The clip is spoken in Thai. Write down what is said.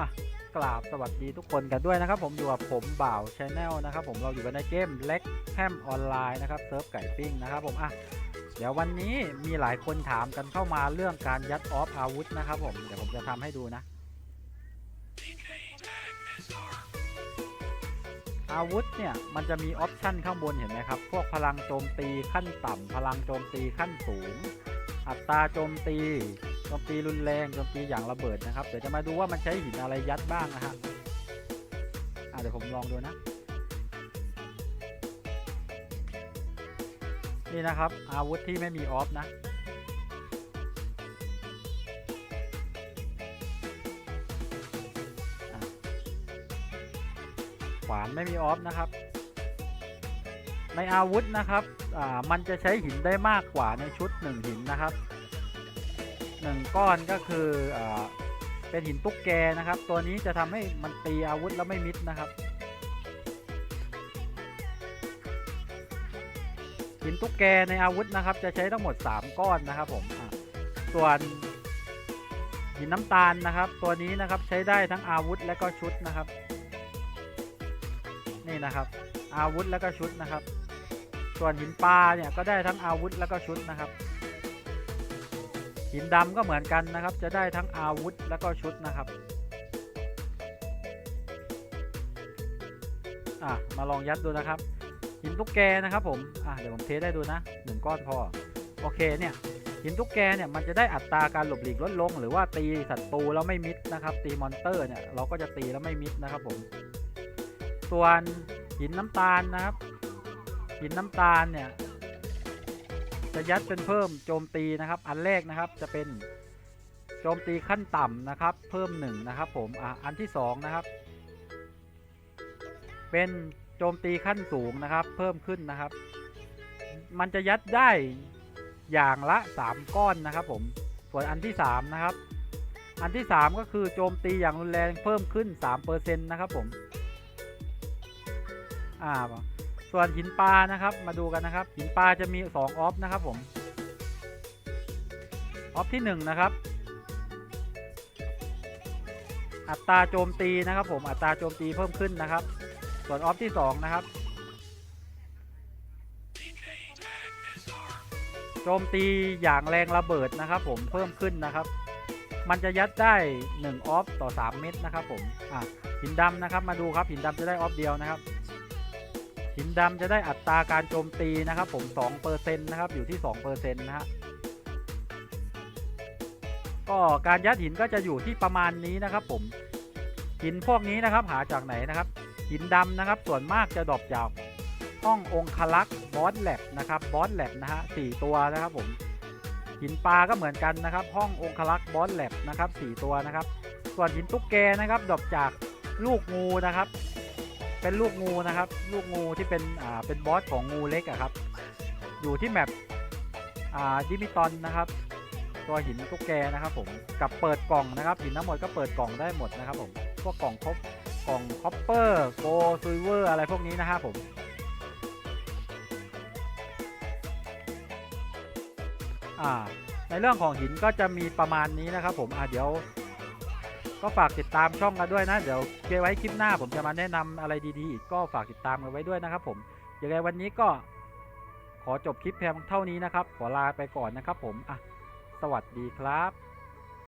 อะกราบสวัสดีทุกคนกันด้วยนะครับ ผมอยู่กับผมบ่าวชาแนลนะครับผมเราอยู่กันในเกมเล็กแคมออนไลน์นะครับเซิร์ฟไก่ปิ้งนะครับผมอะเดี๋ยววันนี้มีหลายคนถามกันเข้ามาเรื่องการยัดออฟอาวุธนะครับผมเดี๋ยวผมจะทำให้ดูนะ อาวุธเนี่ยมันจะมีออปชันข้างบนเห็นไหมครับ พวกพลังโจมตีขั้นต่ำพลังโจมตีขั้นสูง อัตราโจมตี จมตีรุนแรงโจมตีอย่างระเบิดนะครับ เดี๋ยวจะมาดูว่ามันใช้หินอะไรยัดบ้างนะฮะอะเดี๋ยวผมลองดูนะ นี่นะครับ อาวุธที่ไม่มีออฟนะขวานไม่มีออฟนะครับ ในอาวุธนะครับ อ่า มันจะใช้หินได้มากกว่าในชุด1หินนะครับ 1ก้อนก็คืออเป็นหินตุ๊กแกนะครับ ตัวนี้จะทำให้มันตีอาวุธแล้วไม่มิดนะครับ หินตุ๊กแกในอาวุธนะครับ จะใช้ทั้งหมด 3 ก้อนนะครับผมส่วนหินน้ำตาลนะครับ ตัวนี้นะครับใช้ได้ทั้งอาวุธและก็ชุดนะครับ นี่นะครับ อาวุธแล้วก็ชุดนะครับ ส่วนหินปลาเนี่ยก็ได้ทั้งอาวุธแล้วก็ชุดนะครับ หินดำก็เหมือนกันนะครับ จะได้ทั้งอาวุธแล้วก็ชุดนะครับอะมาลองยัดดูนะครับ หินตุ๊กแกนะครับผมอะเดี๋ยวผมเทสได้ดูนะหนึ่งก้อนพอโอเคเนี่ยหินตุ๊กแกเนี่ยมันจะได้อัตราการหลบหลีกลดลง หรือว่าตีศัตรูแล้วไม่มิดนะครับ ตีมอนเตอร์เนี่ยเราก็จะตีแล้วไม่มิดนะครับผมส่วนหินน้ำตาลนะครับ หินน้ำตาลเนี่ย จะยัดเป็นเพิ่มโจมตีนะครับ อันแรกนะครับจะเป็นโจมตีขั้นต่ำนะครับ เพิ่มหนึ่งนะครับ ผมอะอันที่สองนะครับ เป็นโจมตีขั้นสูงนะครับ เพิ่มขึ้นนะครับ มันจะยัดได้อย่างละ 3 ก้อนนะครับ ผมส่วนอันที่ 3 นะครับ อันที่ 3 ก็คือโจมตีอย่างรุนแรงเพิ่มขึ้น3%นะครับผมอ่า ส่วนหินปลานะครับ มาดูกันนะครับ หินปลาจะมี 2 ออฟนะครับผม ออฟที่ 1 นะครับ อัตราโจมตีนะครับ ผม อัตราโจมตีเพิ่มขึ้นนะครับ ส่วนออฟที่ 2 นะครับ โจมตีอย่างแรงระเบิดนะครับ ผม เพิ่มขึ้นนะครับ มันจะยัดได้ 1 ออฟต่อ 3 เม็ดนะครับ ผม อะ หินดำนะครับ มาดูครับ หินดำจะได้ออฟเดียวนะครับ หินดำจะได้อัตราการโจมตีนะครับ ผม2%นะครับอยู่ที่2%นะฮะก็การยัดหินก็จะอยู่ที่ประมาณนี้นะครับ ผมหินพวกนี้นะครับหาจากไหนนะครับ หินดำนะครับ ส่วนมากจะดรอปจากห้ององคลักษ์บอสแลบนะครับบอสแลบนะฮะสี่ตัวนะครับผมหินปลาก็เหมือนกันนะครับ ห้ององคลักษ์บอสแลบนะครับสี่ตัวนะครับ ส่วนหินตุ๊กแกนะครับดรอปจากลูกงูนะครับ เป็นลูกงูนะครับ ลูกงูที่เป็นอ่าเป็นบอสของงูเล็กอะครับ อยู่ที่แมปอ่าดิมิตอนนะครับ ตัวหินตุ๊กแกนะครับ ผมกับเปิดกล่องนะครับหินทั้งหมดก็เปิดกล่องได้หมดนะครับ ผมพวกกล่องครบกล่องคอปเปอร์โกลซูเวอร์อะไรพวกนี้นะฮะผมอ่าในเรื่องของหินก็จะมีประมาณนี้นะครับผมอ่าเดี๋ยว ก็ฝากติดตามช่องกันด้วยนะ เดี๋ยวเกไว้คลิปหน้า ผมจะมาแนะนำอะไรดีๆอีกก็ฝากติดตามกันไว้ด้วยนะครับ ผมยังไงวันนี้ก็ขอจบคลิปเพียงเท่านี้นะครับ ขอลาไปก่อนนะครับ ผมอะสวัสดีครับ